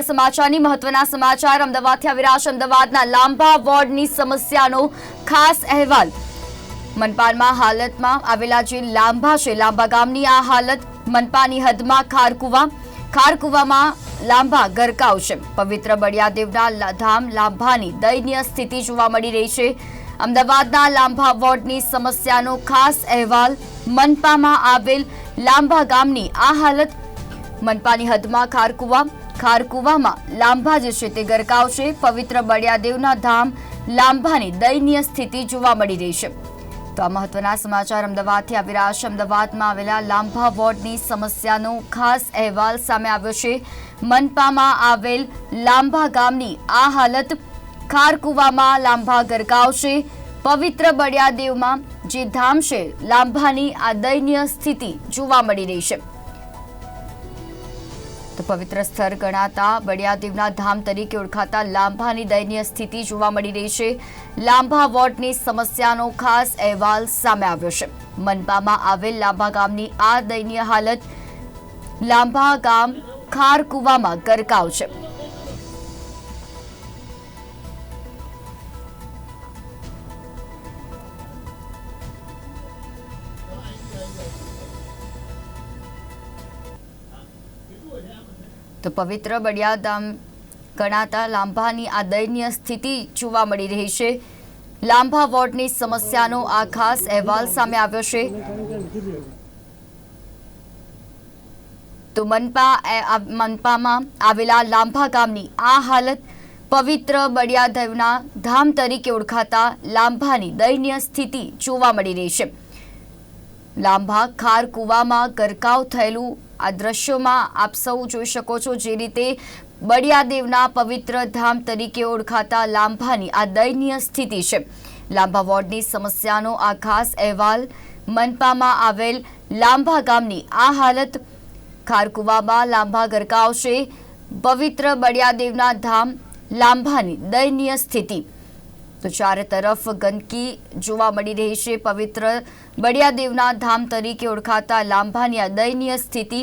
સમાચારની મહત્વના સમાચાર. અમદાવાદથી આવી રહ્યા છે અમદાવાદના લાંબા વોર્ડની સમસ્યાનો ખાસ અહેવાલ. મનપામાં હાલતમાં આવેલા જે લાંબા છે, લાંબા ગામની આ હાલત મનપાની હદમાં ખારકુવા. ખારકુવામાં લાંબા ગરકાવ છે. પવિત્ર બળિયાદેવના ધામ લાંભાની દયનીય સ્થિતિ જોવા મળી રહી છે. અમદાવાદના લાંબા વોર્ડની સમસ્યાનો ખાસ અહેવાલ મનપામાં આવેલ લાંબા ગામની આ હાલત મનપાની હદમાં ખારકુવા. ખારકુવામાં લાંભા જે છે તે ગરકાવશે પવિત્ર બળિયાદેવના ધામ લાંભાની દયનીય સ્થિતિ જોવા મળી રહી છે. તો આ મહત્વના સમાચાર અમદાવાદથી આવી રહ્યા છે. અમદાવાદમાં આવેલા લાંભા વોર્ડની સમસ્યાનો ખાસ અહેવાલ સામે આવ્યો છે. મનપામાં આવેલ લાંભા ગામની આ હાલત ખારકુવામાં લાંભા ગરકાવ છે. પવિત્ર બળિયાદેવમાં જે ધામ છે, લાંભાની આ દયનીય સ્થિતિ જોવા મળી રહી છે. પવિત્ર સ્થળ ગણાતા બળિયાદેવના ધામ તરીકે ઓળખાતા લાંભાની દયનીય સ્થિતિ જોવા મળી રહી છે. લાંભા વોર્ડની સમસ્યાનો ખાસ અહેવાલ સામે આવ્યો છે. મનપામાં આવેલ લાંભા ગામની આ દયનીય હાલત લાંભા ગામ ખારકુવામાં ગરકાવ છે. તો પવિત્ર બળિયાધામ ગણાતા લાંભાની આ દયનીય સ્થિતિ જોવા મળી રહી છે. લાંભા વોર્ડની સમસ્યાનો આ ખાસ અહેવાલ સામે આવ્યો છે. તો મનપા મનપામાં આવેલા લાંભા ગામની આ હાલત પવિત્ર બળિયાદેવના ધામ તરીકે ઓળખાતા લાંભાની દયનીય સ્થિતિ જોવા મળી રહી છે. લાંભા ખાર કૂવામાં ગરકાવ થયેલું આ દ્રશ્યોમાં આપ સૌ જોઈ શકો છો જે રીતે બળિયાદેવના પવિત્ર ધામ તરીકે ઓળખાતા લાંભાની આ દયનીય સ્થિતિ છે. લાંભા વોર્ડની સમસ્યાનો આ ખાસ અહેવાલ મનપામાં આવેલ લાંભા ગામની આ હાલત ખારકુવામાં લાંભા ગરકાવ છે પવિત્ર બળિયાદેવના ધામ લાંભાની દયનીય સ્થિતિ. તો ચારે તરફ ગંદકી જોવા મળી રહી છે. પવિત્ર બળિયાદેવના ધામ તરીકે ઓળખાતા લાંભાની આ દયનીય સ્થિતિ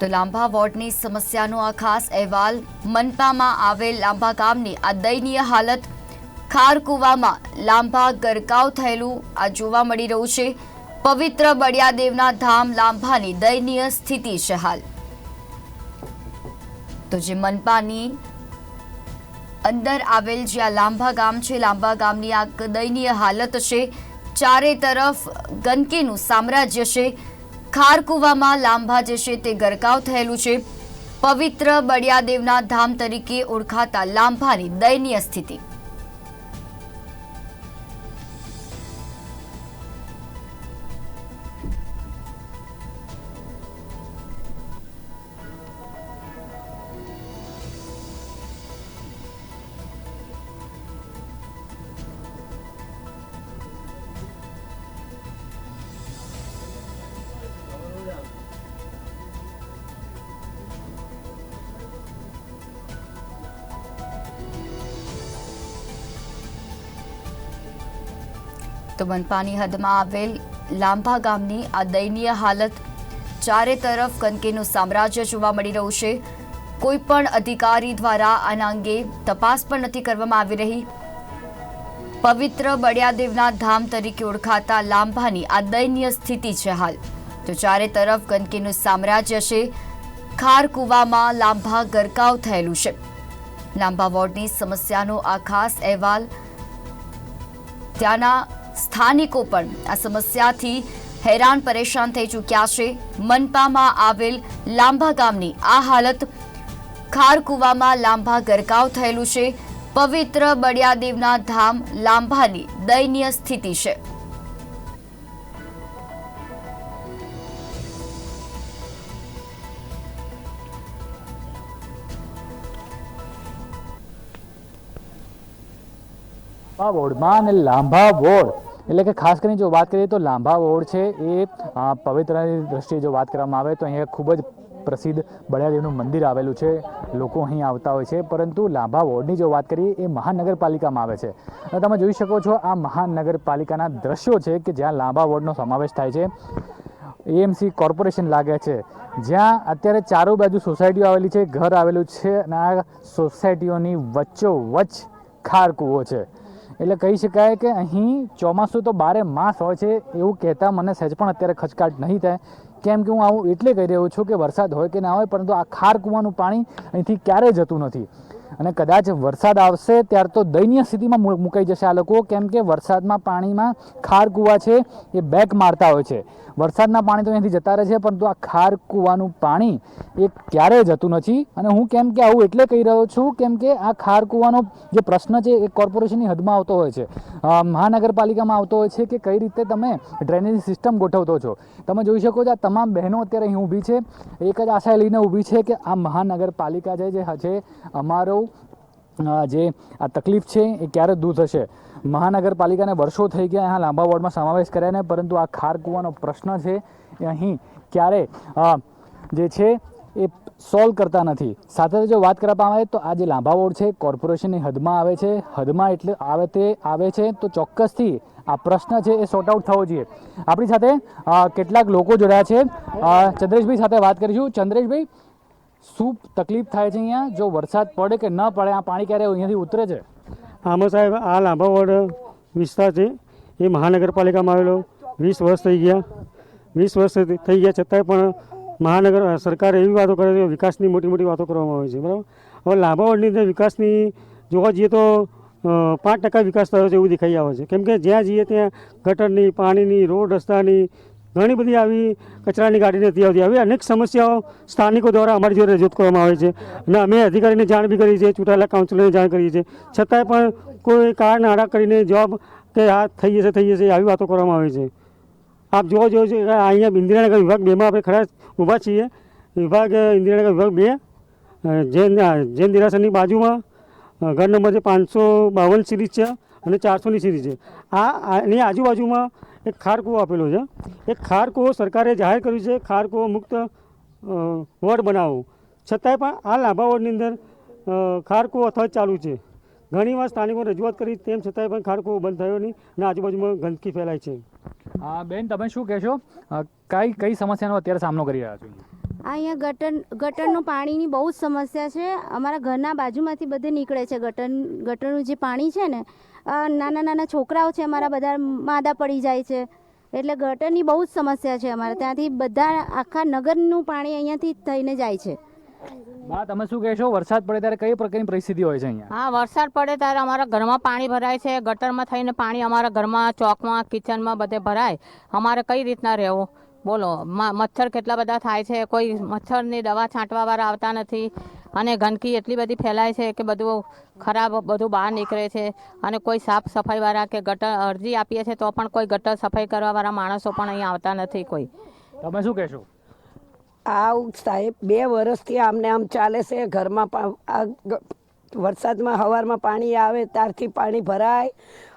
તો લાંભા વોર્ડની સમસ્યાનો આ ખાસ અહેવાલ મનપામાં આવેલ લાંભા ગામની આ દયનીય હાલત ખારકુવામાં લાંભા ગરકાવ થયેલું આ જોવા મળી રહ્યું છે. પવિત્ર બળિયાદેવના ધામ લાંભાની દયનીય સ્થિતિ છે હાલ. તો જે મનપાની અંદર આવેલ જે આ લાંભા ગામ છે, લાંબા ગામની આ દયનીય હાલત છે, ચારે તરફ ગંદકીનું સામ્રાજ્ય છે. ખારકુવામાં લાંભા જે છે તે ગરકાવ થયેલું છે. પવિત્ર બળિયાદેવના ધામ તરીકે ઓળખાતા લાંભાની દયનીય સ્થિતિ. તો મનપાની હદમાં આવેલ લાંભા ગામની આ દયનીય હાલત ચારે તરફ ગંદકીનું સામ્રાજ્ય જોવા મળી રહ્યું છે. કોઈ પણ અધિકારી દ્વારા આના અંગે તપાસ પણ નથી કરવામાં આવી રહી. પવિત્ર બળિયાદેવના ધામ તરીકે ઓળખાતા લાંભાની આ દયનીય સ્થિતિ છે હાલ. તો ચારે તરફ ગંદકીનું સામ્રાજ્ય છે. ખાર કૂવામાં લાંભા ગરકાવ થયેલું છે. લાંબા વોર્ડની સમસ્યાનો આ ખાસ અહેવાલ ત્યાંના સ્થાનિકો પણ આ સમસ્યાથી હેરાન પરેશાન થઈ ચૂક્યા છે. મનપામાં આવેલ લાંબા ગામની આ હાલત ખારકુવામાં લાંબા ગરકાવ થયેલું છે. પવિત્ર બળિયાદેવના ધામ લાંબાની દયનીય સ્થિતિ છે. લાંબા વોર્ડ એટલે કે ખાસ કરીને જો વાત કરીએ તો લાંબા વોર્ડ છે એ પવિત્રની દ્રષ્ટિએ જો વાત કરવામાં આવે તો અહીંયા ખૂબ જ પ્રસિદ્ધ બળિયાદેવનું મંદિર આવેલું છે. લોકો અહીં આવતા હોય છે. પરંતુ લાંભા વોર્ડની જો વાત કરીએ, એ મહાનગરપાલિકામાં આવે છે. અને તમે જોઈ શકો છો આ મહાનગરપાલિકાના દ્રશ્યો છે કે જ્યાં લાંબા વોર્ડનો સમાવેશ થાય છે. એએમસી કોર્પોરેશન લાગે છે. જ્યાં અત્યારે ચારો બાજુ સોસાયટીઓ આવેલી છે. ઘર આવેલું છે અને આ સોસાયટીઓની વચ્ચોવચ્ચ ખાર કૂવો છે. એટલે કહી શકાય કે અહીં ચોમાસું તો બારે માસ હોય છે એવું કહેતા મને સહેજ પણ અત્યારે ખચકાટ નહીં થાય. કેમ કે હું આવું એટલે કહી રહ્યો છું કે વરસાદ હોય કે ના હોય, પરંતુ આ ખાર કૂવાનું પાણી અહીંથી ક્યારેય જતું નથી. અને કદાચ વરસાદ આવશે ત્યાર તો દયનીય સ્થિતિમાં મુકાઈ જશે આ લોકો. કેમ કે વરસાદમાં પાણીમાં ખાર કૂવા છે, એ બેક મારતા હોય છે. વરસાદના પાણી તો અહીંયાથી જતા રહે છે, પરંતુ આ ખાર કૂવાનું પાણી એ ક્યારેય જતું નથી. અને હું કેમ કે આવું એટલે કહી રહ્યો છું, કેમ કે આ ખાર કૂવાનો જે પ્રશ્ન છે એ કોર્પોરેશનની હદમાં આવતો હોય છે. મહાનગરપાલિકામાં આવતો હોય છે કે કઈ રીતે તમે ડ્રેનેજ સિસ્ટમ ગોઠવતો છો. તમે જોઈ શકો છો આ તમામ બહેનો અત્યારે અહીં ઊભી છે. એક જ આશા લઈને ઊભી છે કે આ મહાનગરપાલિકા જે છે, અમારો જે આ તકલીફ છે એ ક્યારે દૂર થશે? મહાનગરપાલિકાને વર્ષો થઈ ગયા અહીંયા લાંબા વોર્ડમાં સમાવેશ કર્યા ને, પરંતુ આ ખાર કૂવાનો પ્રશ્ન છે એ અહીં ક્યારે જે છે એ સોલ્વ કરતા નથી. સાથે જો વાત કરવામાં આવે તો આ જે લાંબા વોર્ડ છે, કોર્પોરેશનની હદમાં આવે છે. હદમાં એટલે આવે તે, આવે છે તો ચોક્કસથી આ પ્રશ્ન છે એ સોર્ટ આઉટ થવો જોઈએ. આપણી સાથે કેટલાક લોકો જોડાયા છે. ચંદ્રેશભાઈ સાથે વાત કરીશું. ચંદ્રેશભાઈ શું તકલીફ થાય છે અહીંયા? જો વરસાદ પડે કે ન પડે, આ પાણી ક્યારે અહીંયાથી ઉતરે છે? આમાં સાહેબ, આ લાંબા વોર્ડ વિસ્તાર છે. એ મહાનગરપાલિકામાં આવેલો. વીસ વર્ષ થઈ ગયા. વીસ વર્ષ થઈ- ગયા. છતાંય પણ મહાનગર સરકારે એવી વાતો કરે છે વિકાસની મોટી મોટી વાતો કરવામાં આવે છે. બરાબર? હવે લાંબા વોર્ડની અંદર વિકાસની જોવા જઈએ તો પાંચ ટકા વિકાસ થયો છે એવું દેખાઈ આવે છે. કેમ કે જ્યાં જઈએ ત્યાં ગટરની, પાણીની, રોડ રસ્તાની ઘણી બધી આવી કચરાની ગાડી નથી આવતી આવી. અનેક સમસ્યાઓ સ્થાનિકો દ્વારા અમારી જોડે રજૂઆત કરવામાં આવે છે અને અમે અધિકારીને જાણ બી કરી છે, ચૂંટાયેલા કાઉન્સિલરને જાણ કરી છે. છતાંય પણ કોઈ કારણ આડા કરીને જવાબ કે આ થઈ જશે થઈ જશે આવી વાતો કરવામાં આવે છે. આપ જોવા જો છે અહીંયા ઇન્દિરાનગર વિભાગ બેમાં આપણે ખરા ઊભા છીએ. વિભાગ ઇન્દિરાનગર વિભાગ બે જૈન જૈન દેરાસરની બાજુમાં ઘર નંબર છે પાંચસો બાવન સિરીઝ છે અને ચારસોની સિરીઝ છે. આ- એની આજુબાજુમાં એક ખારકૂવો આપેલો છે. એક ખારકૂવો સરકારે જાહેર કર્યું છે ખારકૂવો મુક્ત વોર્ડ બનાવવું. છતાંય પણ આ લાંબા વોર્ડની અંદર ખારકૂવો ખાર ચાલુ છે. ઘણીવાર સ્થાનિકો રજૂઆત કરી તેમ છતાંય પણ ખાર બંધ થયો નહીં અને આજુબાજુમાં ગંદકી ફેલાય છે. હા બેન તમે શું કહેશો? કઈ કઈ સમસ્યાનો અત્યારે સામનો કરી રહ્યા છો? આ અહીંયા ગટર ગટરનું પાણીની બહુ જ સમસ્યા છે. અમારા ઘરના બાજુમાંથી બધે નીકળે છે ગટર ગટરનું જે પાણી છે ને નાના નાના છોકરાઓ છે અમારા બધા માદા પડી જાય છે. એટલે ગટરની બહુ જ સમસ્યા છે અમારે. ત્યાંથી બધા આખા નગરનું પાણી અહીંયાથી થઈને જાય છે. બા તમે શું કહેશો? વરસાદ પડે ત્યારે કઈ પ્રકારની પરિસ્થિતિ હોય છે અહીંયા? હા વરસાદ પડે ત્યારે અમારા ઘરમાં પાણી ભરાય છે. ગટરમાં થઈને પાણી અમારા ઘરમાં ચોકમાં કિચનમાં બધે ભરાય. અમારે કઈ રીતના રહેવું? બોલો મ- મચ્છર કેટલા બધા થાય છે? કોઈ મચ્છરની દવા છાંટવાવાળા આવતા નથી. અને ગંદકી એટલી બધી ફેલાય છે કે બધું ખરાબ બધું બહાર નીકળે છે. અને કોઈ સાફ સફાઈવાળા કે ગટર અરજી આપીએ છીએ તો પણ કોઈ ગટર સફાઈ કરવાવાળા માણસો પણ અહીં આવતા નથી કોઈ. તમે શું કહેશો? આવું સાહેબ બે વર્ષથી આમને આમ ચાલે છે. ઘરમાં વરસાદમાં હવારમાં પાણી આવે ત્યારથી પાણી ભરાય.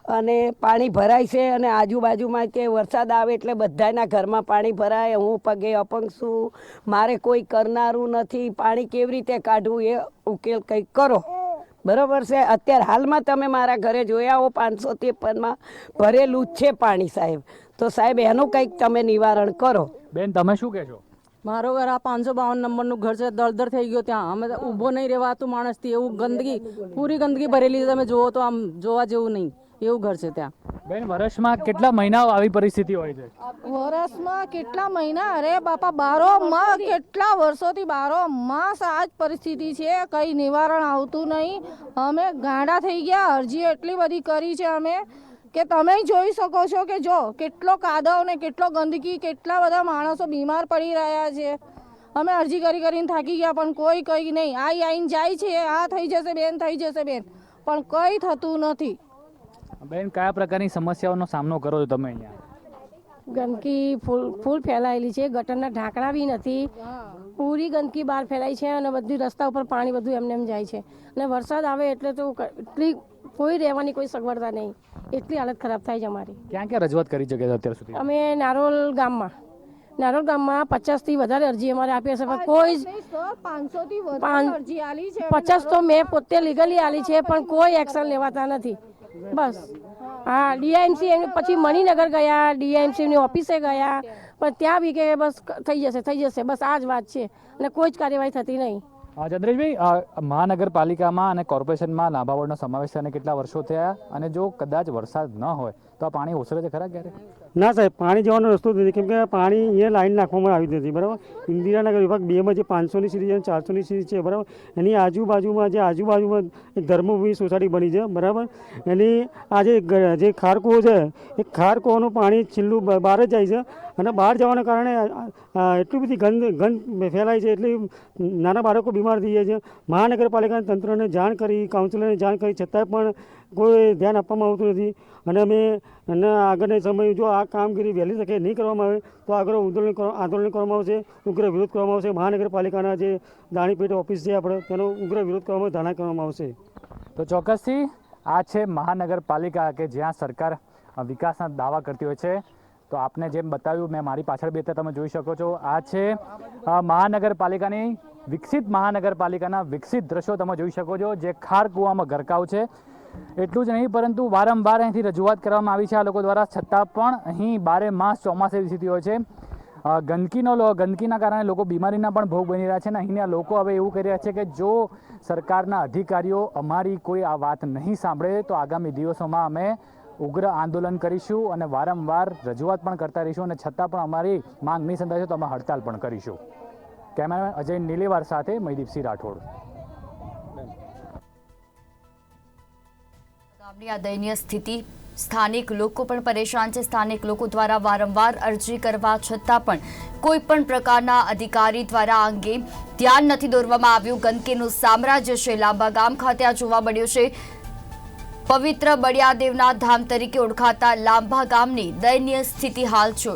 અને પાણી ભરાય છે અને આજુબાજુમાં કે વરસાદ આવે એટલે બધાના ઘરમાં પાણી ભરાય હું પગે અપંગ છું મારે કોઈ કરનારું નથી પાણી કેવી રીતે કાઢવું એ ઉકેલ કંઈક કરો. બરોબર છે? અત્યારે હાલમાં તમે મારા ઘરે જોયા હો પાંચસો ત્રેપનમાં ભરેલું જ છે પાણી સાહેબ. તો સાહેબ એનું કંઈક તમે નિવારણ કરો. બેન તમે શું કહેશો? મારો ઘર આ પાંચસો બાવન નંબરનું ઘર છે. દળદર થઈ ગયો ત્યાં. અમે તો ઊભો નહીં રહેવાતું માણસથી. એવું ગંદકી પૂરી ગંદકી ભરેલી છે. તમે જુઓ તો આમ જોવા જેવું નહીં. એવું ઘર છે ત્યાં. બેન વર્ષમાં કેટલા મહિના આવી પરિસ્થિતિ હોય છે? વરસમાં કેટલા મહિના? અરે બાપા બારો માં કેટલા વર્ષોથી બારો માસ આ જ પરિસ્થિતિ છે કંઈ નિવારણ આવતું નહીં. અમે ગાંડા થઈ ગયા અરજી એટલી બધી કરી છે અમે કે તમે જોઈ શકો છો કે જો કેટલો કાદવ ને કેટલો ગંદકી કેટલા બધા માણસો બીમાર પડી રહ્યા છે. અમે અરજી કરી કરીને થાકી ગયા પણ કોઈ કંઈ નહીં. આઈ આઈને જાય છે આ થઈ જશે બેન થઈ જશે બેન. પણ કંઈ થતું નથી. બેન કયા પ્રકારની સમસ્યાઓનો સામનો કરો છો તમે અહીંયા? ગંદકી ફૂલ ફૂલ ફેલાયેલી છે. ગટરના ઢાંકણા બી નથી. પૂરી ગંદકી બહાર ફેલાઈ છે અને બધી રસ્તા ઉપર પાણી બધું એમને એમ જાય છે. અને વરસાદ આવે એટલે તો એટલી કોઈ રહેવાની કોઈ સગવડતા નહીં. એટલી હાલત ખરાબ થાય છે અમારી. ક્યાં ક્યાં રજૂઆત કરી શકે અત્યાર સુધી? અમે નારોલ ગામમાં. નારોલ ગામમાં પચાસથી વધારે અરજી અમારે આપી હશે. પણ કોઈ જ પાંચસો થી છે. પચાસ તો મેં પોતે લીગલી આલી છે પણ કોઈ એક્શન લેવાતા નથી. બસ. હા ડીઆઈએમસી પછી મણિનગર ગયા ડીઆઈએમસીની ઓફિસે ગયા, પણ ત્યાં બી કે બસ થઈ જશે થઈ જશે, બસ આ જ વાત છે. અને કોઈ જ કાર્યવાહી થતી નહીં. ચંદ્રેશભાઈ મહાનગરપાલિકામાં અને કોર્પોરેશનમાં લાંબા વોર્ડનો સમાવેશ થયાને કેટલા વર્ષો થયા? અને જો કદાચ વરસાદ ન હોય, તો આ પાણી ઓસરે છે ખરા ક્યારે ના સાહેબ, પાણી જવાનો રસ્તો નથી. કેમ કે પાણી અહીંયા લાઈન નાખવામાં આવી નથી, બરાબર? ઇન્દિરાનગર વિભાગ બેમાં જે પાંચસોની સીરીઝ અને ચારસોની સીરીઝ છે, બરાબર? એની આજુબાજુમાં જે આજુબાજુમાં ધર્મભૂમિ સોસાયટી બની છે, બરાબર? એની આ જે જે ખારકુઓ છે, એ ખારકુઓનું પાણી છેલ્લું બહાર જ જાય છે. અને બહાર જવાના કારણે એટલી બધી ગંદ ગંદ ફેલાય છે, એટલી નાના બાળકો બીમાર થઈ જાય છે. મહાનગરપાલિકાના તંત્રને જાણ કરી, કાઉન્સિલરને જાણ કરી, છતાંય પણ કોઈ ધ્યાન આપવામાં આવતું નથી. અને અમે, અને આગળના સમય, જો આ કામગીરી વહેલી તકે નહીં કરવામાં આવે, તો આગળ આંદોલન આંદોલન કરવામાં આવશે, ઉગ્ર વિરોધ કરવામાં આવશે. મહાનગરપાલિકાના જે દાણીપેટ ઓફિસ છે આપણે, તેનો ઉગ્ર વિરોધ કરવામાં ધારણા કરવામાં આવશે. તો ચોક્કસથી આ છે મહાનગરપાલિકા કે જ્યાં સરકાર વિકાસના દાવા કરતી હોય છે. તો આપને જેમ બતાવ્યું, મેં મારી પાછળ બે તમે જોઈ શકો છો. આ છે મહાનગરપાલિકાની, વિકસિત મહાનગરપાલિકાના વિકસિત દ્રશ્યો તમે જોઈ શકો છો, જે ખાર કૂવામાં ગરકાવ છે. એટલું જ નહીં, પરંતુ વારંવાર અહીંથી રજૂઆત કરવામાં આવી છે આ લોકો દ્વારા, છતાં પણ અહીં બારે માસ ચોમાસે સ્થિતિ હોય છે. ગંદકીનો લો, ગંદકીના કારણે લોકો બીમારીના પણ ભોગ બની રહ્યા છે અને અહીંના લોકો હવે એવું કરી રહ્યા છે કે જો સરકારના અધિકારીઓ અમારી કોઈ આ વાત નહીં સાંભળે, તો આગામી દિવસોમાં અમે ઉગ્ર આંદોલન કરીશું અને વારંવાર રજૂઆત પણ કરતા રહીશું અને છતાં પણ અમારી માંગ નહીં સંતાશે તો અમે હડતાલ પણ કરીશું. કેમેરામેન અજય નીલેવાર સાથે મહીદીપસિંહ રાઠોડ. આ દયનીય સ્થિતિ. સ્થાનિક લોકો પણ પરેશાન છે. સ્થાનિક લોકો દ્વારા વારંવાર અરજી કરવા છતાં પણ કોઈ પણ પ્રકારના અધિકારી દ્વારા અંગે ધ્યાન નથી દોરવામાં આવ્યું. ગંદકીનું સામ્રાજ્ય છે. લાંબા ગામ ખાતે આ જોવા મળ્યું છે. પવિત્ર બળિયાદેવના ધામ તરીકે ઓળખાતા લાંભા ગામની દયનીય સ્થિતિ હાલ જો-